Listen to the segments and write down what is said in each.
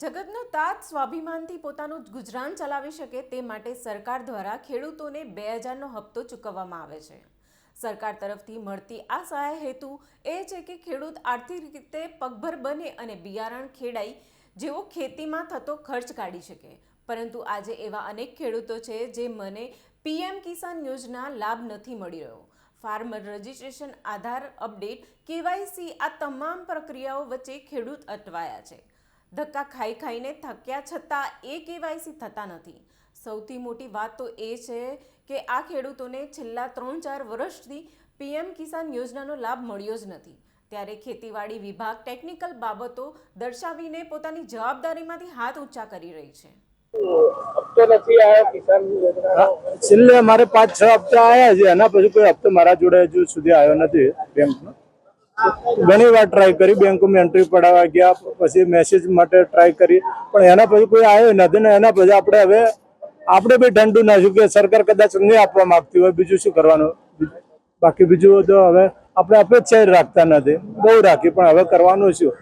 જગતનો તાત સ્વાભિમાનથી પોતાનું ગુજરાન ચલાવી શકે તે માટે સરકાર દ્વારા ખેડૂતોને બે હજારનો હપ્તો ચૂકવવામાં આવે છે. સરકાર તરફથી મળતી આ સહાય હેતુ એ છે કે ખેડૂત આર્થિક રીતે પગભર બને અને બિયારણ ખેડાઈ જેવો ખેતીમાં થતો ખર્ચ કાઢી શકે. પરંતુ આજે એવા અનેક ખેડૂતો છે જે મને પીએમ કિસાન યોજના લાભ નથી મળી રહ્યો. Farmer registration, Aadhaar update, KYC આ તમામ પ્રક્રિયાઓ વચ્ચે ખેડૂત અટવાયા છે. ધક્કા ખાઈ ખાઈને થક્યા છતાં એ કેવાયસી થતા નથી. સૌથી મોટી વાત તો એ છે કે આ ખેડૂતોને છેલ્લા ત્રણ ચાર વર્ષથી પીએમ કિસાન યોજનાનો લાભ મળ્યો જ નથી. ત્યારે ખેતીવાડી વિભાગ ટેકનિકલ બાબતો દર્શાવીને પોતાની જવાબદારીમાંથી હાથ ઊંચા કરી રહી છે. છેલ્લે અમારે પાંચ છ હપ્તા આવ્યા છે. એના પછી કોઈ હપ્તો મારા જોડે હજુ સુધી આવ્યો નથી બેંકનો ઘણી વાર ટ્રાય કરી બેંકમાં એન્ટ્રી પડાવવા ગયા પછી મેસેજ માટે ટ્રાય કરી પણ એના પછી કોઈ આવ્યો નથી ને એના પછી આપણે હવે આપણે બી ઠંડુ નાખ્યું કે સરકાર કદાચ નહીં આપવા માંગતી હોય બીજું શું કરવાનું? બાકી બીજું તો હવે આપણે અપેક્ષા રાખતા નથી બહુ રાખી પણ હવે કરવાનું શું?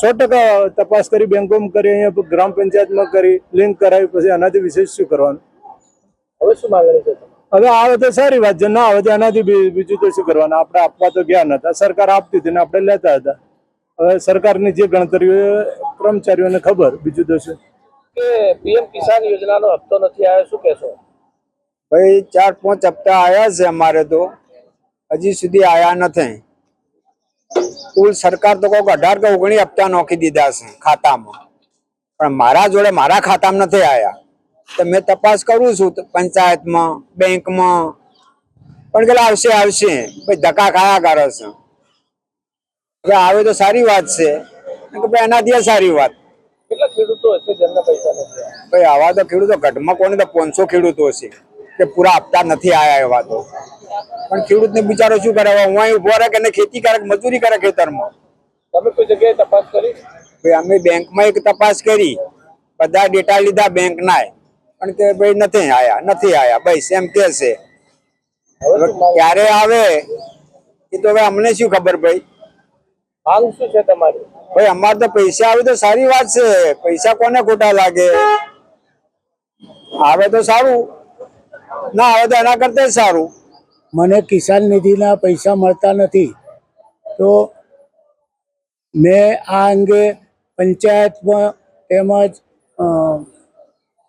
સો ટકા તપાસ કરી બેંકોમાં કરી અહીંયા ગ્રામ પંચાયતમાં કરી લિંક કરાવી પછી આનાથી વિશેષ શું કરવાનું? હવે શું માંગણી છે? હવે આવે તો સારી વાત છે. ના આવે તો એનાથી બીજું તો શું કરવાનું? આપણે આપવા તો ગયા નતા. સરકાર આપતી હતી ને આપણે લેતા હતા. હવે સરકારની જે ગણતરીઓ કર્મચારીઓને ખબર. બીજું તો શું? કે પીએમ કિસાન યોજનાનો હપ્તો નથી આવ્યો શું કહેશો? ભાઈ ચાર પાંચ હપ્તા આવ્યા છે અમારે તો. હજી સુધી આવ્યા નથી. કુલ સરકાર તો કોઈક અઢાર કે ઓગણી હપ્તા નોખી દીધા છે ખાતામાં. પણ મારા જોડે મારા ખાતામાં નથી આવ્યા તો મેં તપાસ કરું છું પંચાયતમાં બેંકમાં. પણ કે આવશે આવશે. ભાઈ ધક્કા ખાયા કરે છે. હવે આવે તો સારી વાત છે. કે ભાઈ એનાથી સારી વાત. ખેડૂતો? ભાઈ આવા તો ખેડૂતો ઘટમાં કોને તો પાંચસો ખેડૂતો છે કે પૂરા આપતા નથી આયા એવા તો. પણ ખેડૂતને બિચારો શું કરે? હવે હું ઊભો રહે કે ખેતી કરે મજૂરી કરે ખેતરમાં? તમે કોઈ જગ્યાએ તપાસ કરી? ભાઈ અમે બેંકમાં એક તપાસ કરી. બધા ડેટા લીધા બેંક ના પણ કે ભાઈ નથી આયા નથી આયા બસ એમ કે છે. ક્યારે આવે એ તો હવે અમને શું ખબર ભાઈ. માંગ શું છે તમારી? ભાઈ અમારે તો પૈસા આવે તો સારી વાત છે. પૈસા કોને ખોટા લાગે? આવે તો સારું. ના આવે તો એના કરતા સારું. મને કિસાન નિધિના પૈસા મળતા નથી. તો મેં આ અંગે પંચાયતમાં તેમજ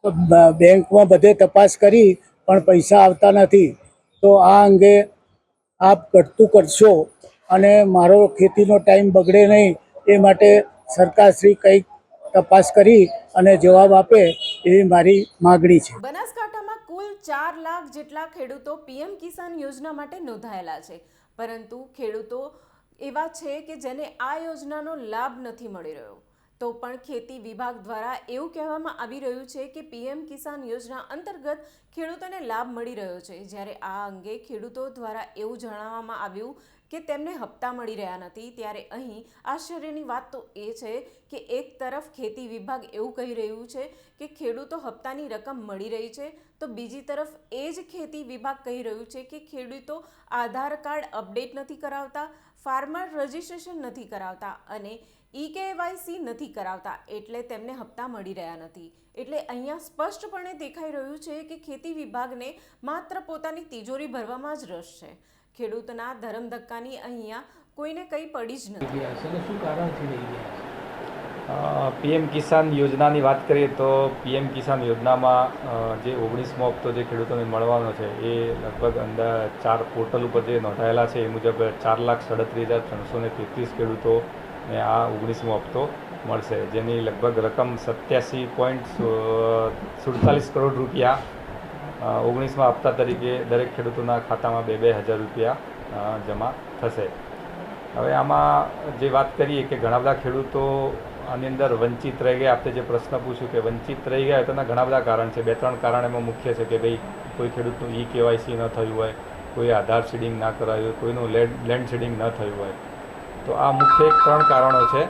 બેંકમાં બધે તપાસ કરી, પણ પૈસા આવતા નથી. તો આ અંગે આપ ઘટતું કરશો અને મારો ખેતીનો ટાઈમ બગડે નહીં, એ માટે સરકારશ્રી કંઈક તપાસ કરી અને જવાબ આપે એવી મારી માગણી છે. બનાસકાંઠામાં કુલ ચાર લાખ જેટલા ખેડૂતો પીએમ કિસાન યોજના માટે નોંધાયેલા છે. પરંતુ ખેડૂતો એવા છે કે જેને આ યોજનાનો લાભ નથી મળી રહ્યો. તો પણ ખેતી વિભાગ દ્વારા એવું કહેવામાં આવી રહ્યું છે કે પીએમ કિસાન યોજના અંતર્ગત ખેડૂતોને લાભ મળી રહ્યો છે. જ્યારે આ અંગે ખેડૂતો દ્વારા એવું જણાવવામાં આવ્યું કે તેમને હપ્તા મળી રહ્યા નથી, ત્યારે અહીં આશ્ચર્યની વાત તો એ છે કે એક તરફ ખેતી વિભાગ એવું કહી રહ્યું છે કે ખેડૂતો હપ્તાની રકમ મળી રહી છે, તો બીજી તરફ એ જ ખેતી વિભાગ કહી રહ્યું છે કે ખેડૂતો આધાર કાર્ડ અપડેટ નથી કરાવતા, ફાર્મર રજિસ્ટ્રેશન નથી કરાવતા અને ઈ કેવાયસી નથી કરાવતા, એટલે તેમને હપ્તા મળી રહ્યા નથી. એટલે અહીંયા સ્પષ્ટપણે દેખાઈ રહ્યું છે કે ખેતી વિભાગને માત્ર પોતાની તિજોરી ભરવામાં જ રસ છે. ખેડૂતના ધરમ ધક્કાની અહીંયા કોઈને કંઈ પડી જ નથી. પીએમ કિસાન યોજનાની વાત કરીએ તો પીએમ કિસાન યોજનામાં જે ઓગણીસમો હપ્તો જે ખેડૂતોને મળવાનો છે, એ લગભગ અંદર ચાર પોર્ટલ ઉપર જે નોંધાયેલા છે, એ મુજબ ચાર લાખ સડત્રીસ હજાર ત્રણસો ને તેત્રીસ ખેડૂતોને આ ઓગણીસમો હપ્તો મળશે, જેની લગભગ રકમ સત્યાસી પોઈન્ટ સુડતાલીસ કરોડ રૂપિયા ઓગણીસમા હપ્તા તરીકે દરેક ખેડૂતોના ખાતામાં બે બે હજાર રૂપિયા જમા થશે. હવે આમાં જે વાત કરીએ કે ઘણા બધા ખેડૂતો આની અંદર વંચિત રહી ગયા આપણે જે પ્રશ્ન પૂછ્યું કે વંચિત રહી ગયા તેના ઘણા બધા કારણ છે. બે ત્રણ કારણ એમાં મુખ્ય છે કે ભાઈ કોઈ ખેડૂતનું ઈ કેવાયસી ન થયું હોય, કોઈ આધાર સીડિંગ ના કરાયું હોય કોઈનું લેન્ડ સીડિંગ ન થયું હોય. તો આ મુખ્ય એક ત્રણ કારણો છે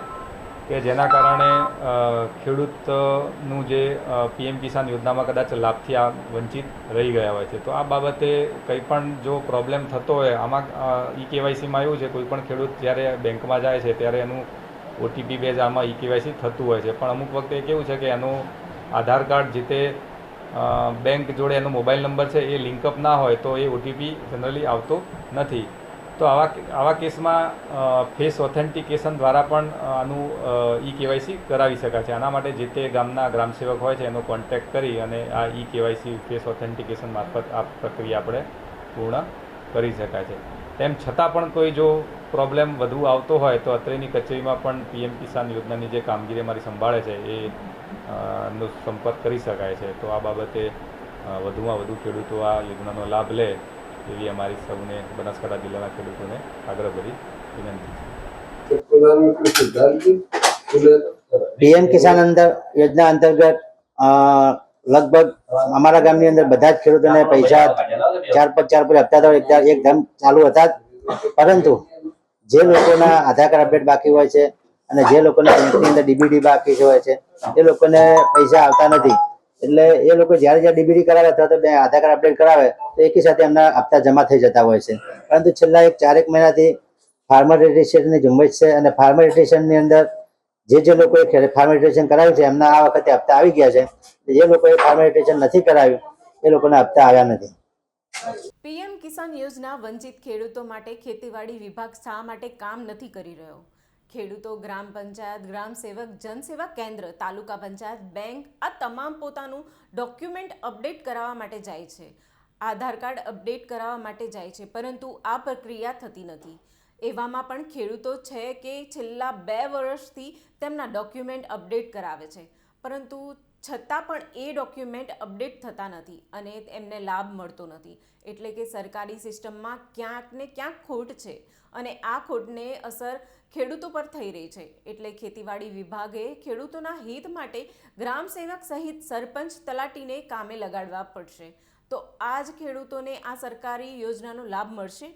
કે જેના કારણે ખેડૂતનું જે પીએમ કિસાન યોજનામાં કદાચ લાભથી આ વંચિત રહી ગયા હોય છે. તો આ બાબતે કંઈ પણ જો પ્રોબ્લેમ થતો હોય, આમાં ઈ કેવાયસીમાં એવું છે, કોઈ પણ ખેડૂત જ્યારે બેંકમાં જાય છે, ત્યારે એનું ઓટીપી બેઝ આમાં ઈ કેવાયસી થતું હોય છે. પણ અમુક વખતે કેવું છે કે એનું આધાર કાર્ડ જે તે બેંક જોડે એનો મોબાઈલ નંબર છે, એ લિંકઅપ ના હોય, તો એ ઓટીપી જનરલી આવતો નથી. તો આવા આવા કેસમાં ફેસ ઓથેન્ટિકેશન દ્વારા પણ આનું ઈ કેવાયસી કરાવી શકાય છે. આના માટે જે તે ગામના ગ્રામસેવક હોય છે, એનો કોન્ટેક્ટ કરી અને આ ઈ કેવાયસી ફેસ ઓથેન્ટિકેશન મારફત આ પ્રક્રિયા આપણે પૂર્ણ કરી શકાય છે. તેમ છતાં પણ કોઈ જો પ્રોબ્લેમ વધુ આવતો હોય, તો અત્રેની કચેરીમાં પણ પીએમ કિસાન યોજનાની જે કામગીરી અમારી સંભાળે છે, એ નો સંપર્ક કરી શકાય છે. તો આ બાબતે વધુમાં વધુ ખેડૂતો આ યોજનાનો લાભ લે એવી અમારી સૌને બનાસકાંઠા જિલ્લાના ખેડૂતોને આગ્રહભરી વિનંતી પીએમ કિસાન અંદર યોજના અંતર્ગત લગભગ અમારા ગામની અંદર બધા જ ખેડૂતોને પૈસા ચાર પાંચ ચાર પાંચ હપ્તા તો એક એકદમ ચાલુ હતા પરંતુ જે લોકોના આધાર કાર્ડ અપડેટ બાકી હોય છે અને જે લોકોને બેંકની અંદર ડીબીડી બાકી હોય છે, એ લોકોને પૈસા આવતા નથી. એટલે એ લોકો જ્યારે જ્યારે ડીબીડી કરાવે, અથવા તો બે આધાર કાર્ડ અપડેટ કરાવે, તો એકી સાથે એમના હપ્તા જમા થઈ જતા હોય છે. પરંતુ છેલ્લા એક ચારેક મહિનાથી ફાર્મર રજિસ્ટ્રેશનની ઝુંબેશ છે અને ફાર્મર રજિસ્ટ્રેશનની અંદર જે જે લોકોએ ફાર્મર રજિસ્ટ્રેશન કરાવ્યું છે, એમના આ વખતે હપ્તા આવી ગયા છે. જે લોકોએ ફાર્મર રજિસ્ટ્રેશન નથી કરાવ્યું, એ લોકોના હપ્તા આવ્યા નથી. પીએમ કિસાન યોજના વંચિત ખેડૂતો માટે ખેતીવાડી વિભાગ શા માટે કામ નથી કરી રહ્યો? ખેડૂતો, ગ્રામ પંચાયત, ગ્રામ સેવક, જનસેવા કેન્દ્ર, તાલુકા પંચાયત, બેંક આ તમામ પોતાનું ડોક્યુમેન્ટ અપડેટ કરાવવા માટે જાય છે. આધાર કાર્ડ અપડેટ કરાવવા માટે જાય છે, પરંતુ આ પ્રક્રિયા થતી નથી. એવામાં પણ ખેડૂતો છે કે છેલ્લા બે વર્ષથી તેમના ડોક્યુમેન્ટ અપડેટ કરાવે છે. પરંતુ છતાં પણ એ ડોક્યુમેન્ટ અપડેટ થતા નથી અને એમને લાભ મળતો નથી. એટલે કે સરકારી સિસ્ટમમાં ક્યાંક ને ક્યાંક ખોટ છે અને આ ખોટને અસર ખેડૂતો પર થઈ રહી છે. એટલે ખેતીવાડી વિભાગે ખેડૂતોના હિત માટે ગ્રામ સેવક સહિત સરપંચ તલાટીને કામે લગાડવા પડશે. તો આ જ ખેડૂતોને આ સરકારી યોજનાનો લાભ મળશે?